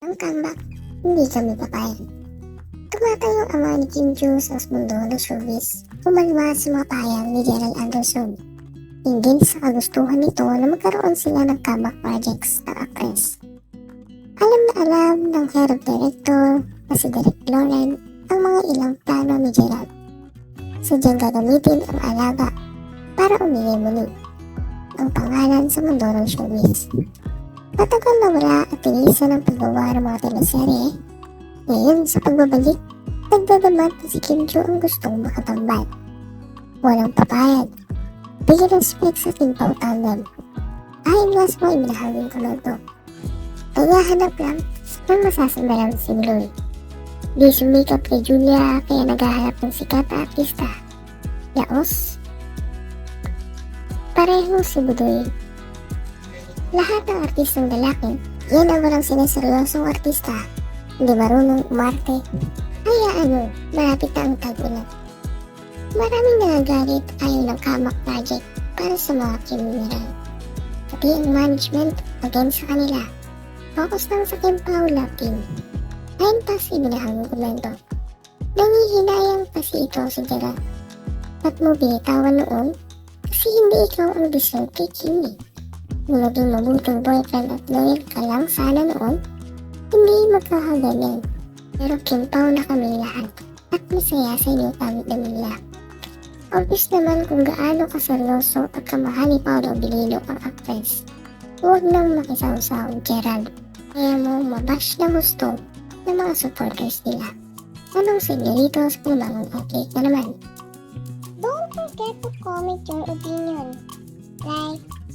Ang comeback, hindi kami papayag. Tumatay yung ama ni Kim Joo sa mundo ng showbiz. Umalma sa mga payag ni Gerald Anderson. Hindi sa kagustuhan nito na magkaroon sila ng comeback projects ng actress. Alam na alam ng head of director na si Derek Loren ang mga ilang plano ni Gerald. Sadyang gagamitin ang alaga para umili muli ang pangalan sa mundo ng showbiz. Matagal na wala at tinisan ang paggawa ng mga teleserye. Ngayon sa pagbabalik, nagdadamat na si Kim Joo ang gustong makatambal. Walang papayag. Bigyan ng respect sa Pao Tandem. Ayon nga sa mga ibinahaging komento. Naghahanap lang ng masasambalang si Bloy. Di sumikap kay Julia kaya naghahanap ng sikat na artista. Yaos? Pareho si Budoy lahat ng artistang lalaki, yan ang walang sineseryosong artista. Hindi marunong umarte. Hayaan mo, malapit na ang tag-ulan. Maraming nagagalit ayaw ng kamak project para sa mga kriminal. Pati ang management against sa kanila. Focus lang sa Kim Paula team. Ayon pa sa ibinahang komento. Nangihinayang pa si ito si Gerard. At mo binitawan noon kasi hindi ikaw ang deserve kay Kim eh. Naging mabuting boyfriend at loyal ka lang sana noon, hindi magkakaganyan. Pero kimpaw na kami lahat at masaya sa inyo kami nila. Obvious naman kung gaano kaseryoso at kamahal ni Paolo Abilino ang actress. Huwag nang makisawsaw, Gerald. Kaya mo mabash na gusto ng mga supporters nila. Anong senyorito sa kumamang athlete na naman? Don't forget to comment your opinion. Like,